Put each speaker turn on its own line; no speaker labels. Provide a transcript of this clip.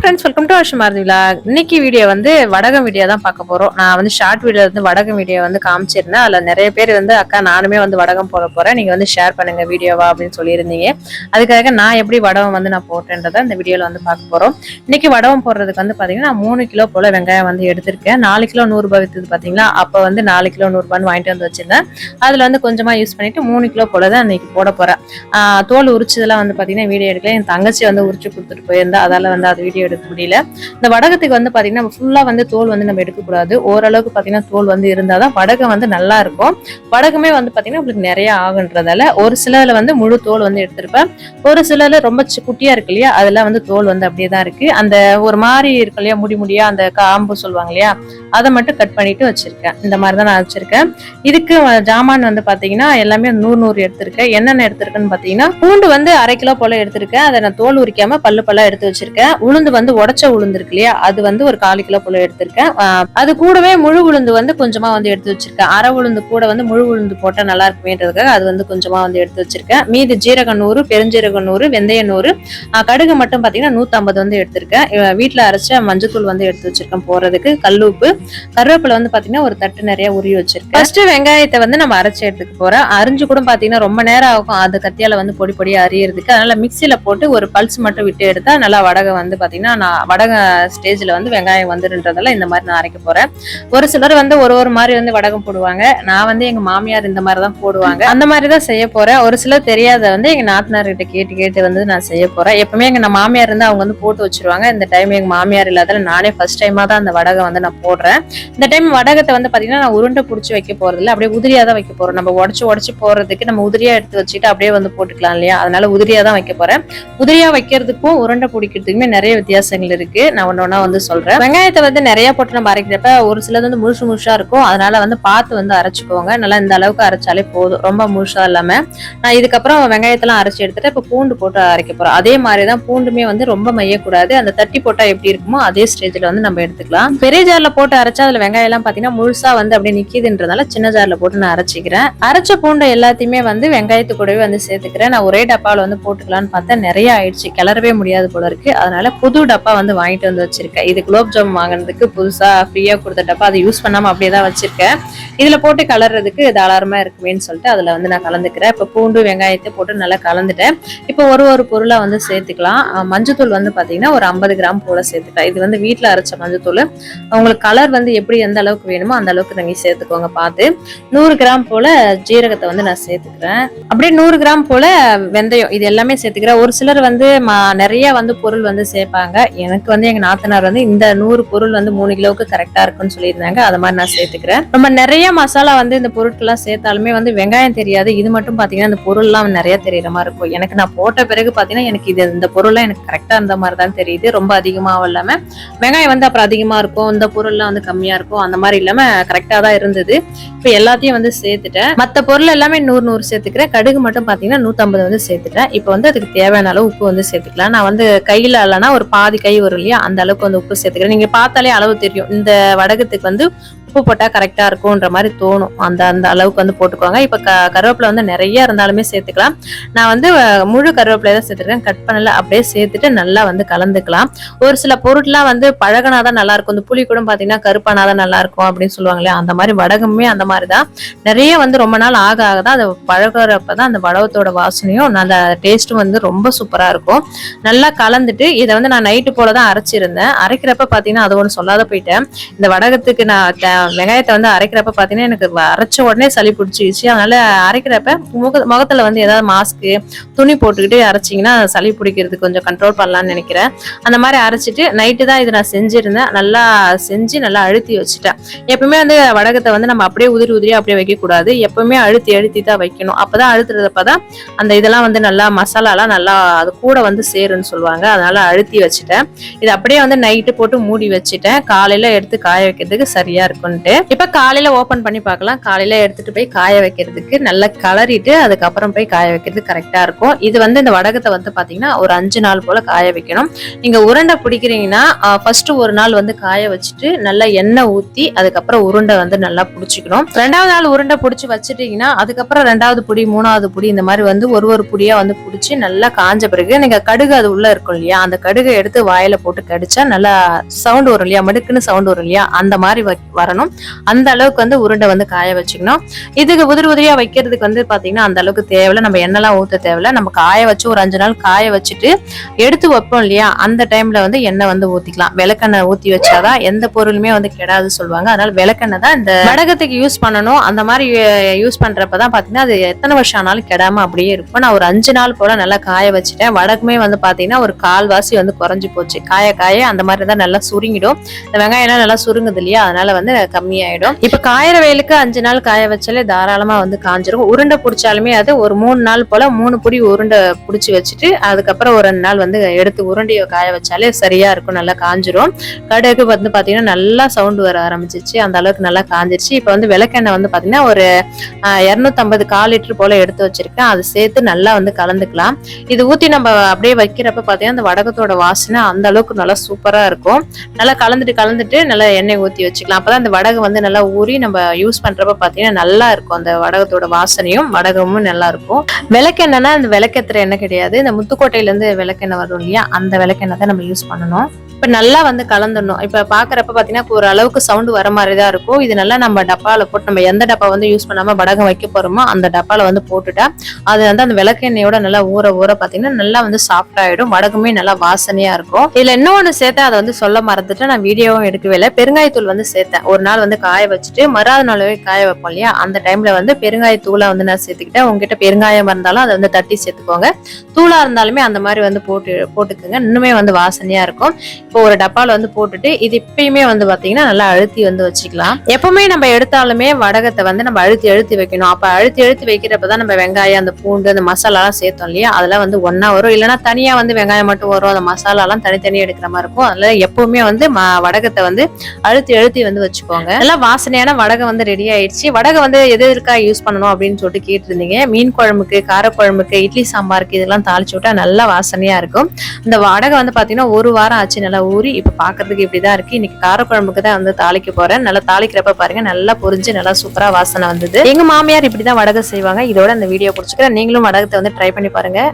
Friends welcome to வருஷம் விழா இன்னைக்கு வீடியோ வந்து வடகம் வீடியோ தான் பார்க்க போகிறோம் நான் வந்து ஷார்ட் வீடியோ வந்து வடகம் வீடியோ வந்து காமிச்சிருந்தேன். அதில் நிறைய பேர் வந்து அக்கா நானுமே வந்து வடகம் போட போகிறேன் நீங்கள் வந்து ஷேர் பண்ணுங்கள் வீடியோவா அப்படின்னு சொல்லியிருந்தீங்க. அதுக்காக நான் எப்படி வடகம் வந்து நான் போட்டேன்றதை இந்த வீடியோவில் வந்து பார்க்க போகிறோம் இன்னைக்கு வடகம் போடுறதுக்கு வந்து பார்த்தீங்கன்னா நான் மூணு கிலோ போல வெங்காயம் வந்து எடுத்திருக்கேன். நாலு கிலோ நூறுரூபா ரூபாய் பார்த்தீங்களா அப்போ வந்து நாலு கிலோ நூறுரூபான்னு வாங்கிட்டு வந்து வச்சிருந்தேன். அதில் வந்து கொஞ்சமாக யூஸ் பண்ணிவிட்டு மூணு கிலோ போல தான் இன்னைக்கு போட போகிறேன் தோல் உரிச்சதெல்லாம் வந்து பார்த்தீங்கன்னா வீடியோ எடுக்கல. என் தங்கச்சி வந்து உரிச்சு கொடுத்துட்டு போயிருந்தா. அதால் வந்து அது வீடியோ எடுக்க முடியல. இந்த வடகத்துக்கு வந்து பாத்தீங்கன்னா ஃபுல்லா வந்து தோல் வந்து நம்ம எடுக்கக்கூடாது. ஓரளவுக்கு பாத்தீங்கன்னா தோல் வந்து இருந்தாதான் வடகம் வந்து நல்லா இருக்கும். வடகமே வந்து பாத்தீங்கன்னா உங்களுக்கு நிறைய ஆகுன்றதால ஒரு சிலர்ல வந்து முழு தோல் வந்து எடுத்திருப்பேன். ஒரு சிலர்ல ரொம்ப சி- குட்டியா இருக்கு இல்லையா அதெல்லாம் வந்து தோல் வந்து அப்படியே தான் இருக்கு. அந்த ஒரு மாதிரி இருக்கு இல்லையா முடி முடியா அந்த காம்பு சொல்லுவாங்க இல்லையா அதை மட்டும் கட் பண்ணிட்டு வச்சிருக்கேன். இந்த மாதிரி தான் நான் வச்சிருக்கேன். இதுக்கு ஜாமான் வந்து பாத்தீங்கன்னா எல்லாமே நூறு நூறு எடுத்திருக்கேன். என்னென்ன எடுத்திருக்குன்னு பாத்தீங்கன்னா பூண்டு வந்து அரை கிலோ போல எடுத்திருக்கேன். அதை நான் தோல் உரிக்காம பல்லு பல்லா எடுத்து வச்சிருக்கேன். உளுந்து வந்து உடச்ச உளுந்து இருக்கு இல்லையா? அது வந்து ஒரு காலு கிலோ போல எடுத்திருக்கேன். அது கூடவே முழு உளுந்து வந்து கொஞ்சமா வந்து எடுத்து வச்சிருக்கேன். அரை உளுந்து கூட வந்து முழு உளுந்து போட்டா நல்லா இருக்குமேன்றதுக்காக அது வந்து கொஞ்சமா வந்து எடுத்து வச்சிருக்கேன். மீதி ஜீரக நூறு பெருஞ்சீரக நூறு வெந்தய நூறு. கடுகு மட்டும் பாத்தீங்கன்னா நூற்றம்பது வந்து எடுத்திருக்கேன். வீட்டில் அரைச்ச மஞ்சத்தூள் வந்து எடுத்து வச்சிருக்கேன் போறதுக்கு. கல்லுப்பு. கருவேப்பிலை வந்து பாத்தீங்கன்னா ஒரு தட்டு நிறைய உருவி வச்சிருக்கேன். ஃபர்ஸ்ட் வெங்காயத்தை வந்து நம்ம அரைச்சு எடுத்துக்க போறோம் அரிஞ்சு கூட பாத்தீங்கன்னா ரொம்ப நேரம் ஆகும். அது கத்தியால வந்து பொடி பொடியா அரியறதுக்கு. அதனால மிக்சியில போட்டு ஒரு பல்ஸ் மட்டும் விட்டு எடுத்தா நல்லா வடகை வந்து அப்படின்னா நான் வடக ஸ்டேஜ்ல வந்து வெங்காயம் வந்துருன்றதால இந்த மாதிரி நான் அரைக்க போறேன். ஒரு சிலர் வந்து ஒரு ஒரு மாதிரி வந்து வடகம் போடுவாங்க. நான் வந்து எங்க மாமியார் இந்த மாதிரி தான் போடுவாங்க. அந்த மாதிரி தான் செய்ய போறேன். ஒரு சிலர் தெரியாத வந்து எங்க நாத்தனார் கிட்ட கேட்டு கேட்டு வந்து நான் செய்ய போறேன். எப்பவுமே எங்க நான் மாமியார் இருந்து அவங்க வந்து போட்டு வச்சிருவாங்க. இந்த டைம் எங்க மாமியார் இல்லாதால நானே ஃபர்ஸ்ட் டைமாக தான் அந்த வடகம் வந்து நான் போடுறேன். இந்த டைம் வடகத்தை வந்து பாத்தீங்கன்னா நான் உருண்டை பிடிச்சி வைக்க போறது இல்ல அப்படியே உதிரியா தான் வைக்க போகிறோம் நம்ம உடச்சு உடச்சு போகிறதுக்கு நம்ம உதிரியா எடுத்து வச்சுட்டு அப்படியே வந்து போட்டுக்கலாம் இல்லையா? அதனால உதிரியா தான் வைக்க போகிறேன் உதிரியா வைக்கிறதுக்கும் உருண்டை பிடிக்கிறதுக்குமே நிறைய வித்தியாசங்கள் இருக்கு. நான் ஒன்று ஒன்றா வந்து சொல்றேன். வெங்காயத்தை வந்து நிறைய போட்டு நம்ம அரைக்கிறப்ப ஒரு சிலது வந்து முழுசு முழுசா இருக்கும். அதனால வந்து பார்த்து வந்து அரைச்சுக்கோங்க. நல்லா இந்த அளவுக்கு அரைச்சாலே போதும். ரொம்ப முழுசா இல்லாம. நான் இதுக்கப்புறம் வெங்காயத்தெல்லாம் அரைச்சு எடுத்துட்டு இப்ப பூண்டு போட்டு அரைக்க போறோம். அதே மாதிரி தான் பூண்டுமே வந்து ரொம்ப மையக்கூடாது. அந்த தட்டி போட்டா எப்படி இருக்குமோ அதே ஸ்டேஜ்ல வந்து நம்ம எடுத்துக்கலாம். பெரிய ஜார்ல போட்டு அரைச்சா அதுல வெங்காயம் எல்லாம் பாத்தீங்கன்னா முழுசா வந்து அப்படியே நிக்கிதுன்றதால சின்ன ஜார்ல போட்டு நான் அரைச்சிக்கிறேன். அரைச்ச பூண்டு எல்லாத்தையுமே வந்து வெங்காயத்து கூடவே வந்து சேர்த்துக்கிறேன். நான் ஒரே டப்பாவில் வந்து போட்டுக்கலாம்னு பார்த்தா நிறைய ஆயிடுச்சு. கிளறவே முடியாது போல இருக்கு. அதனால புது புது டப்பா வந்து வாங்கிட்டு வந்து வச்சிருக்கேன். இது குலோப் ஜாம் வாங்கினதுக்கு புதுசா ஃப்ரீயா கொடுத்த டப்பா. அதை யூஸ் பண்ணாம அப்படியே தான் வச்சிருக்கேன். இதுல போட்டு கலர்றதுக்கு தாராளமா இருக்குமேன்னு சொல்லிட்டு அதுல வந்து நான் கலந்துக்கிறேன். இப்போ பூண்டு வெங்காயத்தை போட்டு நல்லா கலந்துட்டேன். இப்போ ஒரு ஒரு பொருளா வந்து சேர்த்துக்கலாம். மஞ்சத்தூள் வந்து பாத்தீங்கன்னா ஒரு ஐம்பது கிராம் போல சேர்த்துட்டேன் இது வந்து வீட்டில் அரைச்ச மஞ்சத்தூள். உங்களுக்கு கலர் வந்து எப்படி எந்த அளவுக்கு வேணுமோ அந்த அளவுக்கு நீங்க சேர்த்துக்கோங்க பார்த்து. நூறு கிராம் போல ஜீரகத்தை வந்து நான் சேர்த்துக்கிறேன். அப்படியே நூறு கிராம் போல வெந்தயம் இது எல்லாமே சேர்த்துக்கிறேன். ஒரு சிலர் வந்து நிறைய வந்து பொருள் வந்து சேர்ப்பாங்க எனக்கு வந்து எங்க நாத்தனார் வந்து இந்த நூறு பொருள் வந்து மூணு கிலோவுக்கு கரெக்டா இருக்குன்னு சொல்லியிருந்தாங்க. அது மாதிரி நான் சேர்த்துக்கிறேன். நம்ம நிறைய மசாலா வந்து இந்த பொருட்கள்லாம் சேர்த்தாலுமே வந்து வெங்காயம் தெரியாது. இது மட்டும் பாத்தீங்கன்னா இந்த பொருள்லாம் நிறைய தெரியற மாதிரி இருக்கும். எனக்கு நான் போட்ட பிறகு பாத்தீங்கன்னா எனக்கு இது இந்த பொருள்லாம் எனக்கு கரெக்டா இருந்த மாதிரி தான் தெரியுது. ரொம்ப அதிகமாகவும் இல்லாம வெங்காயம் வந்து அப்புறம் அதிகமா இருக்கும். இந்த பொருள்லாம் வந்து கம்மியா இருக்கும். அந்த மாதிரி இல்லாம கரெக்டா தான் இருந்தது. இப்போ எல்லாத்தையும் வந்து சேர்த்துட்டேன். மத்த பொருள் எல்லாமே நூறு நூறு சேர்த்துக்கிறேன். கடுகு மட்டும் பாத்தீங்கன்னா நூத்தம்பது வந்து சேர்த்துட்டேன். இப்போ வந்து அதுக்கு தேவையான அளவு உப்பு வந்து சேர்த்துக்கலாம். நான் வந்து கையில இல்லைன்னா ஒரு பாதி கை வரும் இல்லையா? அந்த அளவுக்கு வந்து உப்பு சேர்த்துக்கிறேன். நீங்க பார்த்தாலே அளவு தெரியும். இந்த வடகத்துக்கு வந்து உப்பு போட்டா கரெக்டா இருக்கும்ன்ற மாதிரி தோணும். அந்த அந்த அளவுக்கு வந்து போட்டுக்கோங்க. இப்ப க கருவேப்பிலை வந்து நிறைய இருந்தாலுமே சேர்த்துக்கலாம். நான் வந்து முழு கருவேப்பிலை தான் சேர்த்துருக்கேன் கட் பண்ணல. அப்படியே சேர்த்துட்டு நல்லா வந்து கலந்துக்கலாம். ஒரு சில பொருட்லாம் வந்து பழகினாதான் நல்லா இருக்கும் இந்த புளி கூட பாத்தீங்கன்னா கருப்பானாதான் நல்லா இருக்கும் அப்படின்னு சொல்லுவாங்க இல்லையா? அந்த மாதிரி வடகமே அந்த மாதிரி தான். நிறைய வந்து ரொம்ப நாள் ஆக ஆக தான் அது பழகிறப்ப தான் அந்த வடகத்தோட வாசனையும் அந்த டேஸ்ட்டும் வந்து ரொம்ப சூப்பரா இருக்கும். நல்லா கலந்துட்டு இதை வந்து நான் நைட்டு போல தான் அரைச்சிருந்தேன். அரைக்கிறப்ப பார்த்தீங்கன்னா அது ஒன்று சொல்லாத போயிட்டேன். இந்த வடகத்துக்கு நான் த- வெங்காயத்தை வந்து அரைக்கிறப்ப பார்த்தீங்கன்னா எனக்கு அரைச்ச உடனே சளி பிடிச்சிச்சு அதனால அரைக்கிறப்ப முக முகத்தில் வந்து ஏதாவது மாஸ்க்கு துணி போட்டுக்கிட்டு அரைச்சிங்கன்னா சளி பிடிக்கிறதுக்கு கொஞ்சம் கண்ட்ரோல் பண்ணலான்னு நினைக்கிறேன். அந்த மாதிரி அரைச்சிட்டு நைட்டு தான் இது நான் செஞ்சிருந்தேன். நல்லா செஞ்சு நல்லா அழுத்தி வச்சுட்டேன். எப்பவுமே வந்து வடகத்தை வந்து நம்ம அப்படியே உதிரி உதிரியாக அப்படியே வைக்கக்கூடாது. எப்பவுமே அழுத்தி அழுத்தி தான் வைக்கணும். அப்பதான் அழுத்துறதப்ப தான் அந்த இதெல்லாம் வந்து நல்லா மசாலாலாம் நல்லா அது கூட வந்து சேருன்னு சொல்லுவாங்க. அதனால அழுத்தி வச்சு வச்சுட்டேன். இது அப்படியே வந்து நைட்டு போட்டு மூடி வச்சுட்டேன். காலையில எடுத்து காய வைக்கிறதுக்கு சரியா இருக்கும்ட்டு இப்ப காலையில ஓபன் பண்ணி பார்க்கலாம். காலையில எடுத்துட்டு போய் காய வைக்கிறதுக்கு நல்லா கலரிட்டு அதுக்கப்புறம் போய் காய வைக்கிறது கரெக்டா இருக்கும். இது வந்து இந்த வடகத்தை வந்து பாத்தீங்கன்னா ஒரு அஞ்சு நாள் போல காய வைக்கணும். நீங்க உருண்டை பிடிக்கிறீங்கன்னா ஃபர்ஸ்ட் ஒரு நாள் வந்து காய வச்சுட்டு நல்லா எண்ணெய் ஊத்தி அதுக்கப்புறம் உருண்டை வந்து நல்லா பிடிச்சிக்கணும். ரெண்டாவது நாள் உருண்டை பிடிச்சி வச்சுட்டீங்கன்னா அதுக்கப்புறம் ரெண்டாவது புடி மூணாவது புடி இந்த மாதிரி வந்து ஒரு ஒரு புடியாக வந்து பிடிச்சி நல்லா காஞ்ச பிறகு நீங்க கடுகு அது உள்ள இருக்கும் இல்லையா அந்த கடுகை எடுத்து வாயில போட்டு கடிச்சா நல்லா சவுண்ட் வரும் இல்லையா? மடுக்குன்னு சவுண்ட் வரும் இல்லையா? அந்த மாதிரி வ- வரணும். அந்த அளவுக்கு வந்து உருண்டை வந்து காய வச்சுக்கணும். இதுக்கு உதிரி உதிரியா வைக்கிறதுக்கு வந்து பாத்தீங்கன்னா அந்த அளவுக்கு தேவையில்ல. நம்ம எண்ணெய்லாம் ஊத்த தேவையில்ல. நம்ம காய வச்சு ஒரு அஞ்சு நாள் காய வச்சுட்டு எடுத்து வைப்போம் இல்லையா? அந்த டைம்ல வந்து எண்ணெய் வந்து ஊத்திக்கலாம். விளக்கெண்ணெய் ஊத்தி வச்சாதான் எந்த பொருளுமே வந்து கெடாது சொல்லுவாங்க. அதனால விளக்கெண்ணெய் தான் இந்த வடகத்துக்கு யூஸ் பண்ணணும். அந்த மாதிரி யூஸ் பண்றப்பதான் பாத்தீங்கன்னா அது எத்தனை வருஷம் ஆனாலும் கெடாம அப்படியே இருக்கும். நான் ஒரு அஞ்சு நாள் போல நல்லா காய வச்சுட்டேன். வடக்குமே வந்து பாத்தீங்கன்னா ஒரு கால்வாசி வந்து குறைஞ்சி போச்சு. காய காய அந்த மாதிரி தான் நல்லா சுருங்கிடும். இந்த வெங்காயம் எல்லாம் நல்லா சுருங்குது இல்லையா? அதனால வந்து கம்மியாயிடும். இப்போ காயிற வெயிலுக்கு அஞ்சு நாள் காய வச்சாலே தாராளமா வந்து காஞ்சிரும் உருண்டை பிடிச்சாலுமே அது ஒரு மூணு நாள் போல மூணு புடி உருண்டை பிடிச்சி வச்சுட்டு அதுக்கப்புறம் ஒரு ரெண்டு நாள் வந்து எடுத்து உருண்டையை காய வச்சாலே சரியா இருக்கும் நல்லா காஞ்சிரும். கடுகு வந்து பாத்தீங்கன்னா நல்லா சவுண்ட் வர ஆரம்பிச்சிச்சு. அந்த அளவுக்கு நல்லா காஞ்சிருச்சு. இப்போ வந்து விளக்கெண்ணெய் வந்து பாத்தீங்கன்னா ஒரு இரநூத்தம்பது கால் லிட்டர் போல எடுத்து வச்சிருக்கேன். அது சேர்த்து நல்லா வந்து கலந்துக்கலாம். இது ஊத்தி நம்ம அப்படியே வைக்கிறப்ப பாத்தீங்கன்னா அந்த வடகத்தோட வாசனை அந்த அளவுக்கு நல்லா சூப்பரா இருக்கும். நல்லா கலந்துட்டு கலந்துட்டு நல்லா எண்ணெய் ஊத்தி வச்சுக்கலாம். அப்பதான் அந்த வடகு வந்து நல்லா ஊறி நம்ம யூஸ் பண்றப்ப பாத்தீங்கன்னா நல்லா இருக்கும். அந்த வடகத்தோட வாசனையும் வடகமும் நல்லா இருக்கும். விளக்கெண்ணெய்னா அந்த விளக்கேத்துற எண்ணெய் கிடையாது. இந்த முத்துக்கோட்டையில இருந்து விளக்கெண்ணெய் வரும் இல்லையா? அந்த விளக்கெண்ணெய் தான் நம்ம யூஸ் பண்ணணும். இப்ப நல்லா வந்து கலந்துடணும். இப்ப பாக்குறப்ப பாத்தீங்கன்னா ஒரு அளவுக்கு சவுண்ட் வர மாதிரி தான் இருக்கும். இது நல்லா நம்ம டப்பால போட்டு நம்ம எந்த டப்பா வந்து யூஸ் பண்ணாம வடகம் வைக்க போறோமோ அந்த டப்பால வந்து போட்டுட்டா அது வந்து அந்த விளக்கெண்ணெயோட நல்லா ஊற ஊற பாத்தீங்கன்னா நல்லா வந்து சாஃப்ட் ஆயிடும். வடகுமே நல்லா வாசனையா இருக்கும். இதுல இன்னொன்னு சேர்த்தேன் அதை வந்து சொல்ல மறந்துட்டு நான் வீடியோவும் எடுக்கவே இல்லை. பெருங்காயத்தூள் வந்து சேர்த்தேன். ஒரு நாள் வந்து காய வச்சுட்டு மறாத நாளவே காய வைப்போம் இல்லையா? அந்த டைம்ல வந்து பெருங்காயத்தூளை வந்து நான் சேர்த்துக்கிட்டேன். உங்ககிட்ட பெருங்காயம் இருந்தாலும் அதை வந்து தட்டி சேர்த்துக்கோங்க. தூளா இருந்தாலுமே அந்த மாதிரி வந்து போட்டு போட்டுக்கோங்க. இன்னுமே வந்து வாசனையா இருக்கும். இப்போ ஒரு டப்பால வந்து போட்டுட்டு இது இப்பயுமே வந்து பாத்தீங்கன்னா நல்லா அழுத்தி வந்து வச்சுக்கலாம். எப்பவுமே நம்ம எடுத்தாலுமே வடகத்தை வந்து நம்ம அழுத்தி அழுத்தி வைக்கணும். அப்ப அழுத்தி அழுத்தி வைக்கிறப்பதான் நம்ம வெங்காயம் அந்த பூண்டு அந்த மசாலா எல்லாம் சேர்த்தோம் இல்லையா? அதெல்லாம் வந்து ஒன்னா வரும். இல்லைன்னா தனியா வந்து வெங்காயம் மட்டும் வரும். அந்த மசாலா எல்லாம் தனித்தனியாக எடுக்கிற மாதிரி இருக்கும். அதில் எப்போவுமே வந்து ம- வடகத்தை வந்து அழுத்தி அழுத்தி வந்து வச்சுக்கோங்க. நல்லா வாசனையான வடகம் வந்து ரெடி ஆயிடுச்சு. வடகை வந்து எது எதுக்காக யூஸ் பண்ணணும் அப்படின்னு சொல்லிட்டு கேட்டிருந்தீங்க. மீன் குழம்புக்கு காரக்குழம்புக்கு இட்லி சாம்பாருக்கு இதெல்லாம் தாளிச்சு விட்டா நல்லா வாசனையாக இருக்கும். இந்த வடகை வந்து பார்த்தீங்கன்னா ஒரு வாரம் ஆச்சு நல்லா ஊறி இப்போ பார்க்கறதுக்கு இப்படி தான் இருக்குது இன்னைக்கு காரக்குழம்புக்கு தான் வந்து தாளிக்க போகிறேன் நல்லா தாளிக்கிறப்ப பாருங்கள் நல்லா பொரிஞ்சு நல்லா சூப்பராக வாசனை வந்தது. எங்கள் மாமியார் இப்படி தான் வடகை செய்வாங்க. இதோட இந்த வீடியோ பிடிச்சிக்கிறேன் நீங்களும் வடகத்தை வந்து ட்ரை பண்ணி பாருங்கள்